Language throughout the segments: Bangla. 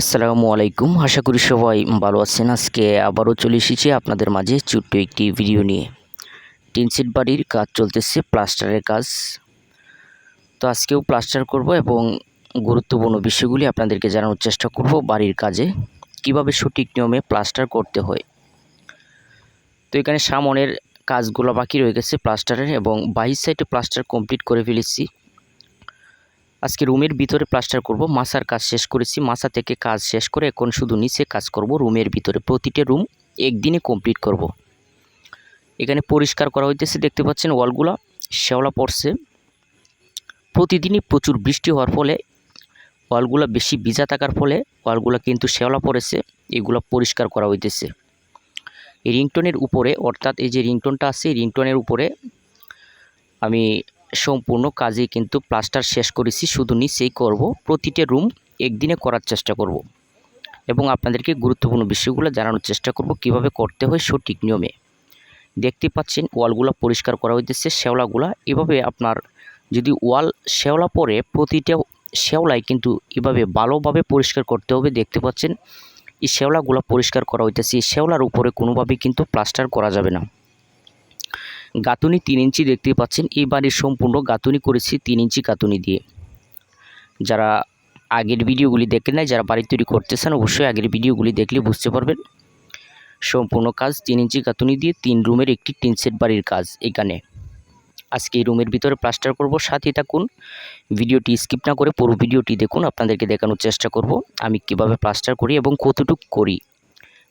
আসসালামু আলাইকুম। আশা করি সবাই ভালো আছেন। আজকে আবারও চলে এসেছি আপনাদের মাঝে ছোট্ট একটি ভিডিও নিয়ে। টিনসিট বাড়ির কাজ চলতেছে, প্লাস্টারের কাজ। তো আজকেও প্লাস্টার করব এবং গুরুত্বপূর্ণ বিষয়গুলি আপনাদেরকে জানানোর চেষ্টা করব বাড়ির কাজে। কীভাবে সঠিক নিয়মে প্লাস্টার করতে হয়? তো এখানে সামনের কাজগুলো বাকি রয়ে গেছে প্লাস্টারের এবং বাহির সাইডে প্লাস্টার কমপ্লিট করে ফেলেছি। আজকে রুমের ভিতরে প্লাস্টার করব, মাসার কাজ শেষ করেছি, মাসা থেকে কাজ শেষ করে এখন শুধু নিচে কাজ করব, রুমের ভিতরে প্রতিটা রুম একদিনে কমপ্লিট করব। এখানে পরিষ্কার করা হইতেছে, দেখতে পাচ্ছেন ওয়ালগুলো, শ্যাওলা পড়ছে প্রতিদিনই প্রচুর বৃষ্টি হওয়ার ফলে ওয়ালগুলো বেশি ভিজা থাকার ফলে ওয়ালগুলো কিন্তু শ্যাওলা পড়েছে, এগুলো পরিষ্কার করা হইতেছে এই রিংটনের উপরে, অর্থাৎ এই যে রিংটনটা আছে রিংটনের উপরে আমি সম্পূর্ণ কাজে কিন্তু প্লাস্টার শেষ করেছি, শুধু নিচেই করব। প্রতিটা রুম একদিনে করার চেষ্টা করব। এবং আপনাদেরকে গুরুত্বপূর্ণ বিষয়গুলো জানানোর চেষ্টা করব, কীভাবে করতে হয় সঠিক নিয়মে। দেখতে পাচ্ছেন, ওয়ালগুলো পরিষ্কার করা হইতেছে, শ্যাওলাগুলা। এভাবে আপনার যদি ওয়াল শ্যাওলা পরে, প্রতিটা শ্যাওলায় কিন্তু এভাবে ভালোভাবে পরিষ্কার করতে হবে। দেখতে পাচ্ছেন, এই শ্যাওলাগুলো পরিষ্কার করা হইতেছে। এই শ্যাওলার উপরে কোনোভাবেই কিন্তু প্লাস্টার করা যাবে না। গাঁথুনি তিন ইঞ্চি দেখতে পাচ্ছেন। এই বাড়ির সম্পূর্ণ গাঁথুনি করেছি তিন ইঞ্চি গাঁথুনি দিয়ে। যারা আগের ভিডিওগুলি দেখেন নাই, যারা বাড়ি তৈরি করতেছেন, অবশ্যই আগের ভিডিওগুলি দেখলে বুঝতে পারবেন। সম্পূর্ণ কাজ তিন ইঞ্চি গাঁথুনি দিয়ে, তিন রুমের একটি টিন সেট বাড়ির কাজ এখানে। আজকে এই রুমের ভিতরে প্লাস্টার করব সাথে থাকুন। ভিডিওটি স্কিপ না করে পুরো ভিডিওটি দেখুন, আপনাদেরকে দেখানোর চেষ্টা করব আমি কীভাবে প্লাস্টার করি এবং কতটুকু করি।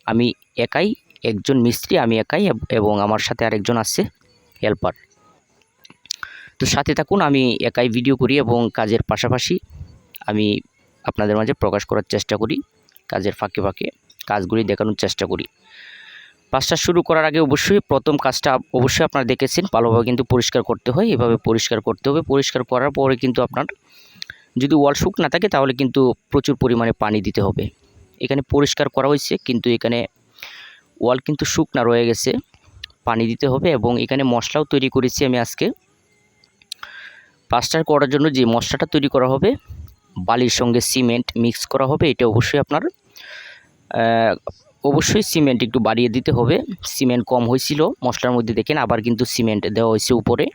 আমি একাই, একজন মিস্ত্রি, আমি একাই, এবং আমার সাথে আরেকজন আছে। হেল্পার তো সাথে থাকুন, আমি একাই ভিডিও করি এবং কাজের পাশাপাশি আমি আপনাদের মাঝে প্রকাশ করার চেষ্টা করি, কাজের ফাঁকে ফাঁকে কাজগুলি দেখানোর চেষ্টা করি। কাজটা শুরু করার আগে অবশ্যই প্রথম কাজটা অবশ্যই আপনারা দেখেছেন, ভালোভাবে কিন্তু পরিষ্কার করতে হয়, এভাবে পরিষ্কার করতে হবে। পরিষ্কার করার পরে কিন্তু আপনার যদি ওয়াল শুক না থাকে তাহলে কিন্তু প্রচুর পরিমাণে পানি দিতে হবে। এখানে পরিষ্কার করা হয়েছে, কিন্তু এখানে ওয়াল কিন্তু শুকনা রয়ে গেছে। পানি দিতে হবে এবং এখানে মশলাও তৈরি করেছি আমি আজকে। প্লাস্টার করার জন্য যে মশলাটা তৈরি করা হবে, বালির সঙ্গে সিমেন্ট মিক্স করা হবে, এটা অবশ্যই আপনার অবশ্যই সিমেন্ট একটু বাড়িয়ে দিতে হবে। সিমেন্ট কম হয়েছিল, মশলার মধ্যে দেখেন আবার কিন্তু সিমেন্ট দেওয়া হয়েছে উপরে।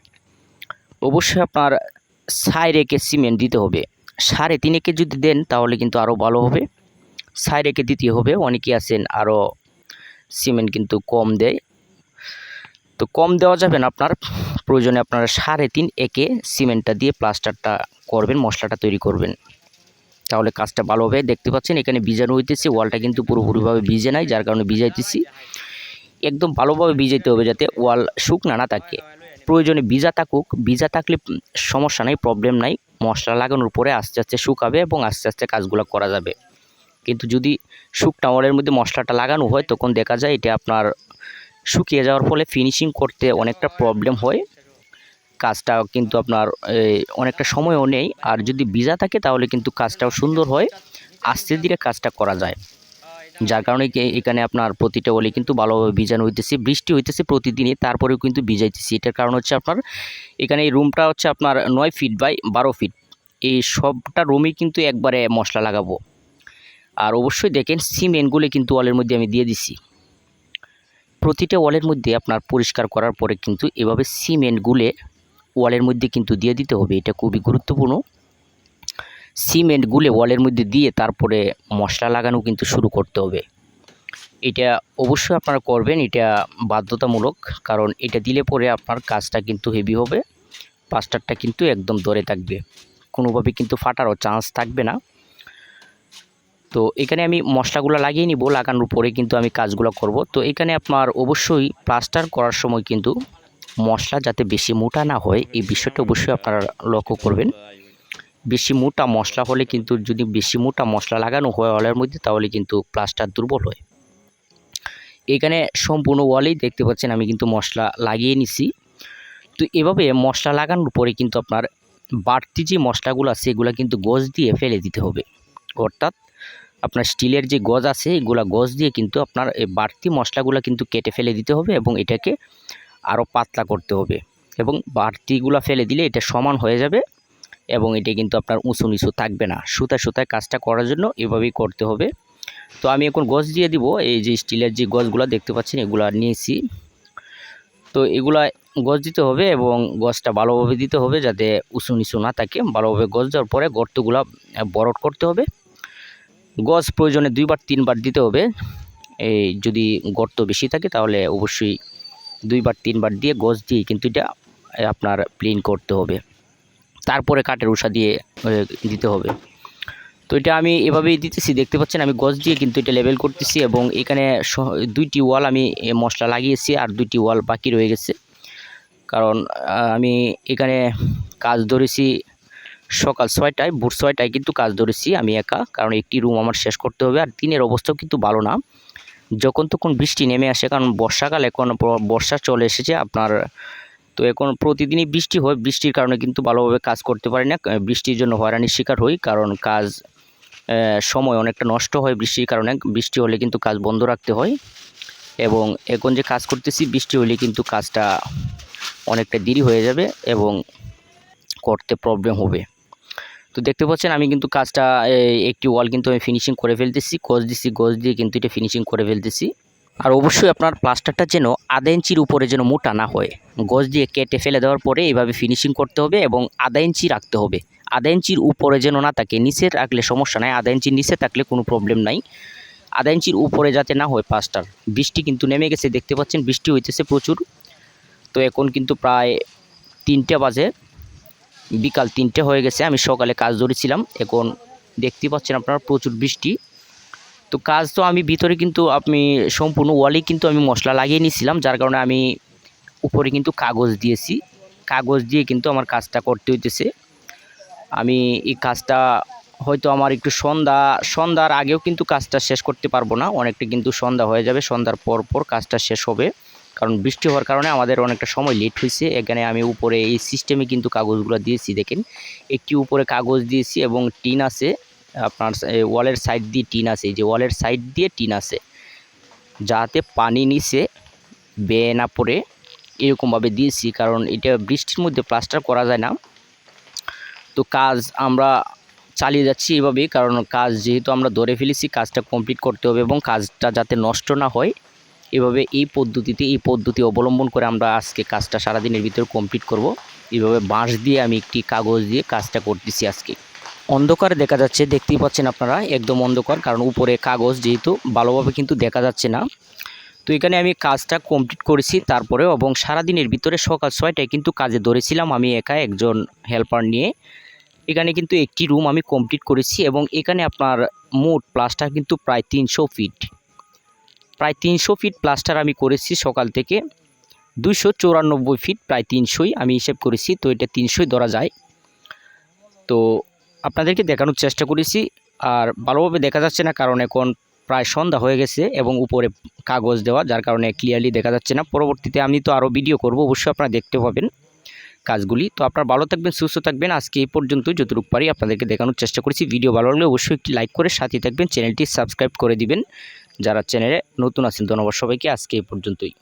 অবশ্যই আপনার সাইড রেখে সিমেন্ট দিতে হবে। সাড়ে তিনেকে যদি দেন তাহলে কিন্তু আরও ভালো হবে। সাইড রেখে দিতে হবে, অনেকেই আছেন আরও সিমেন্ট কিন্তু কম দেয়। তো কম দেওয়া যাবে না আপনার। প্রয়োজনে আপনারা সাড়ে তিন একে সিমেন্টটা দিয়ে প্লাস্টারটা করবেন, মশলাটা তৈরি করবেন। তাহলে কাজটা ভালো হবে। দেখতে পাচ্ছেন, এখানে বিজানো হইতেছে, ওয়ালটা কিন্তু পুরোপুরিভাবে ভিজে নাই, যার কারণে ভিজাইতেছি। একদম ভালোভাবে ভিজাইতে হবে যাতে ওয়াল শুকনা না থাকে। প্রয়োজনে ভিজা থাকুক। ভিজা থাকলে সমস্যা নাই প্রবলেম নাই। মশলা লাগানোর পরে আস্তে আস্তে শুকাবে এবং আস্তে আস্তে কাজগুলো করা যাবে। কিন্তু যদি শুকনা ওয়ালের মধ্যে মশলাটা লাগানো হয়, তখন দেখা যায় এটা আপনার শুকিয়ে যাওয়ার ফলে ফিনিশিং করতে অনেকটা প্রবলেম হয়। কাজটা কিন্তু আপনার অনেকটা সময়ও নেই। আর যদি ভিজা থাকে তাহলে কিন্তু কাজটাও সুন্দর হয়। আস্তে ধীরে কাজটা করা যায়। যার কারণে এখানে আপনার প্রতিটা ওলি কিন্তু ভালোভাবে ভিজানো হইতেছে, বৃষ্টি হইতেছে প্রতিদিনই, তারপরেও কিন্তু ভিজাইতেছি। এটার কারণ হচ্ছে আপনার, এখানে এই রুমটা হচ্ছে আপনার নয় ফিট বাই বারো ফিট এই সবটা রুমই কিন্তু একবারে মশলা লাগাবো। আর অবশ্যই দেখেন সিমেন্টগুলি কিন্তু ওয়ালের মধ্যে আমি দিয়ে দিছি। প্রতিটা ওয়ালের মধ্যে আপনার পরিষ্কার করার পরে কিন্তু এভাবে সিমেন্ট গুলে ওয়ালের মধ্যে কিন্তু দিয়ে দিতে হবে। এটা খুবই গুরুত্বপূর্ণ। সিমেন্ট গুলে ওয়ালের মধ্যে দিয়ে তারপরে মশলা লাগানো কিন্তু শুরু করতে হবে। এটা অবশ্যই আপনারা করবেন, এটা বাধ্যতামূলক, কারণ এটা দিলে পরে আপনার কাজটা কিন্তু হেভি হবে প্লাস্টারটা কিন্তু একদম দরে থাকবে। কোনোভাবে কিন্তু ফাটারও চান্স থাকবে না। তো এখানে আমি মশলাগুলো লাগিয়ে নিব লাগানোর পরে কিন্তু আমি কাজগুলো করব। তো এখানে আপনার অবশ্যই প্লাস্টার করার সময় কিন্তু মশলা যাতে বেশি মোটা না হয়, এই বিষয়টা অবশ্যই আপনারা লক্ষ্য করবেন। বেশি মোটা মশলা হলে কিন্তু যদি বেশি মোটা মশলা লাগানো হয় ওয়ালের মধ্যে, তাহলে কিন্তু প্লাস্টার দুর্বল হয়। এখানে সম্পূর্ণ ওয়ালেই দেখতে পাচ্ছেন আমি কিন্তু মশলা লাগিয়ে নিছি। তো এভাবে মশলা লাগানোর পরে কিন্তু আপনার বাড়তি যে মশলাগুলো আছে, এগুলো কিন্তু গোজ দিয়ে ফেলে দিতে হবে। অর্থাৎ আপনার স্টিলের যে গজ আছে, এগুলা গজ দিয়ে কিন্তু আপনার এই বাড়তি মশলাগুলো কিন্তু কেটে ফেলে দিতে হবে এবং এটাকে আরও পাতলা করতে হবে এবং বাড়তিগুলো ফেলে দিলে এটা সমান হয়ে যাবে এবং এটা কিন্তু আপনার উঁচু নিচু থাকবে না। সুতা সুতায় কাজটা করার জন্য এভাবেই করতে হবে। তো আমি এখন গজ দিয়ে দিব, এই যে স্টিলের যে গজগুলো দেখতে পাচ্ছেন, এগুলা নিয়েছি। তো এগুলা গজ দিতে হবে এবং গজটা ভালোভাবে দিতে হবে যাতে উঁচু নিচু না থাকে। ভালোভাবে গজ দেওয়ার পরে গর্তগুলা বরট করতে হবে। গজ প্রয়োজনে দুইবার, তিনবার দিতে হবে। এই যদি গর্ত বেশি থাকে তাহলে অবশ্যই দুইবার, তিনবার দিয়ে গজ দিয়ে কিন্তু এটা আপনার প্লেন করতে হবে। তারপরে কাঠের উষা দিয়ে দিতে হবে। তো এটা আমি এভাবেই দিতেছি, দেখতে পাচ্ছেন আমি গজ দিয়ে কিন্তু এটা লেবেল করতেছি এবং এখানে দুইটি ওয়াল আমি মশলা লাগিয়েছি আর দুইটি ওয়াল বাকি রয়ে গেছে। কারণ আমি এখানে কাজ ধরেছি সকাল ছয়টায়, ভোর ছয়টায় কিন্তু কাজ ধরেছি আমি একা, কারণ একটি রুম আমার শেষ করতে হবে আর দিনের অবস্থাও কিন্তু ভালো না। যখন তখন বৃষ্টি নেমে আসে, কারণ বর্ষাকাল এখন বর্ষা চলে এসেছে আপনার, তো এখন প্রতিদিনই বৃষ্টি হয়, বৃষ্টির কারণে কিন্তু ভালোভাবে কাজ করতে পারি না বৃষ্টির জন্য হয়রানির শিকার হই, কারণ কাজ সময় অনেকটা নষ্ট হয় বৃষ্টির কারণে, বৃষ্টি হলে কিন্তু কাজ বন্ধ রাখতে হয়। এবং এখন যে কাজ করতেছি, বৃষ্টি হলে কিন্তু কাজটা অনেকটা দেরি হয়ে যাবে এবং করতে প্রবলেম হবে। তো দেখতে পাচ্ছেন, আমি কিন্তু কাজটা একটি ওয়াল কিন্তু আমি ফিনিশিং করে ফেলতেছি গজ দিছি গজ দিয়ে কিন্তু এটা ফিনিশিং করে ফেলতেছি। আর অবশ্যই আপনার প্লাস্টারটা যেন আধা ইঞ্চির উপরে যেন মোটা না হয়। গজ দিয়ে কেটে ফেলে দেওয়ার পরে এইভাবে ফিনিশিং করতে হবে এবং আধা ইঞ্চি রাখতে হবে। আধা ইঞ্চির উপরে যেন না থাকে, নিচে রাখলে সমস্যা নাই, আধা ইঞ্চির নিচে থাকলে কোনো প্রবলেম নাই। আধা ইঞ্চির উপরে যাতে না হয় প্লাস্টার বৃষ্টি কিন্তু নেমে গেছে, দেখতে পাচ্ছেন বৃষ্টি হইতেছে প্রচুর। তো এখন কিন্তু প্রায় তিনটে বাজে। বিকাল তিনটে হয়ে গেছে, আমি সকালে কাজ ধরেছিলাম। এখন দেখতে পাচ্ছেন আপনারা প্রচুর বৃষ্টি। তো কাজ তো আমি ভিতরে কিন্তু আমি সম্পূর্ণ ওয়ালেই কিন্তু আমি মশলা লাগিয়ে নিয়েছিলাম, যার কারণে আমি উপরে কিন্তু কাগজ দিয়েছি। কাগজ দিয়ে কিন্তু আমার কাজটা করতে হইতেছে। আমি এই কাজটা হয়তো আমার একটু সন্ধ্যা, সন্ধ্যার আগেও কিন্তু কাজটা শেষ করতে পারব না। অনেকটা কিন্তু সন্ধ্যা হয়ে যাবে, সন্ধ্যার পর পর কাজটা শেষ হবে। কারণ বৃষ্টি হওয়ার কারণে আমাদের অনেকটা সময় লেট হয়েছে। এখানে আমি উপরে এই সিস্টেমে কিন্তু কাগজগুলো দিয়েছি, দেখেন। একটি উপরে কাগজ দিয়েছি এবং টিন আছে, আপনার ওয়ালের সাইড দিয়ে টিন আছে যে ওয়ালের সাইড দিয়ে টিন আছে। যাতে পানি নিচে বেয়ে না পড়ে, এরকমভাবে দিয়েছি, কারণ এটা বৃষ্টির মধ্যে প্লাস্টার করা যায় না। তো কাজ আমরা চালিয়ে যাচ্ছি এভাবেই, কারণ কাজ যেহেতু আমরা ধরে ফেলেছি, কাজটা কমপ্লিট করতে হবে এবং কাজটা যাতে নষ্ট না হয় এভাবে এই পদ্ধতিতে, এই পদ্ধতি অবলম্বন করে আমরা আজকে কাজটা সারাদিনের ভিতরে কমপ্লিট করব। এভাবে বাঁশ দিয়ে আমি একটি কাগজ দিয়ে কাজটা করতেছি আজকে। অন্ধকার দেখা যাচ্ছে, দেখতেই পাচ্ছেন আপনারা, একদম অন্ধকার, কারণ উপরে কাগজ যেহেতু, ভালোভাবে কিন্তু দেখা যাচ্ছে না। তো এখানে আমি কাজটা কমপ্লিট করেছি, তারপরে এবং সারাদিনের ভিতরে সকাল ছয়টায় কিন্তু কাজে ধরেছিলাম আমি একা একজন হেল্পার নিয়ে। এখানে কিন্তু একটি রুম আমি কমপ্লিট করেছি এবং এখানে আপনার মোট প্লাস্টার কিন্তু প্রায় তিনশো ফিট প্রায় তিনশো ফিট প্লাস্টার আমি করেছি সকাল থেকে। দুশো চৌরানব্বই ফিট প্রায় তিনশোই আমি হিসেব করেছি, তো এটা তিনশোই ধরা যায়। তো আপনাদেরকে দেখানোর চেষ্টা করেছি, আর ভালোভাবে দেখা যাচ্ছে না, কারণ এখন প্রায় সন্ধ্যা হয়ে গেছে এবং উপরে কাগজ দেওয়া, যার কারণে ক্লিয়ারলি দেখা যাচ্ছে না। পরবর্তীতে আমি তো আরও ভিডিও করব, অবশ্যই আপনারা দেখতে পাবেন কাজগুলি। তো আপনারা ভালো থাকবেন, সুস্থ থাকবেন। আজকে এই পর্যন্তই যতটুকু পারি আপনাদেরকে দেখানোর চেষ্টা করেছি। ভিডিও ভালো লাগলে অবশ্যই একটি লাইক করে সাথে থাকবেন, চ্যানেলটি সাবস্ক্রাইব করে দিবেন। যারা চ্যানেলে নতুন আছেন ধন্যবাদ সবাইকে। আজকে এই পর্যন্তই।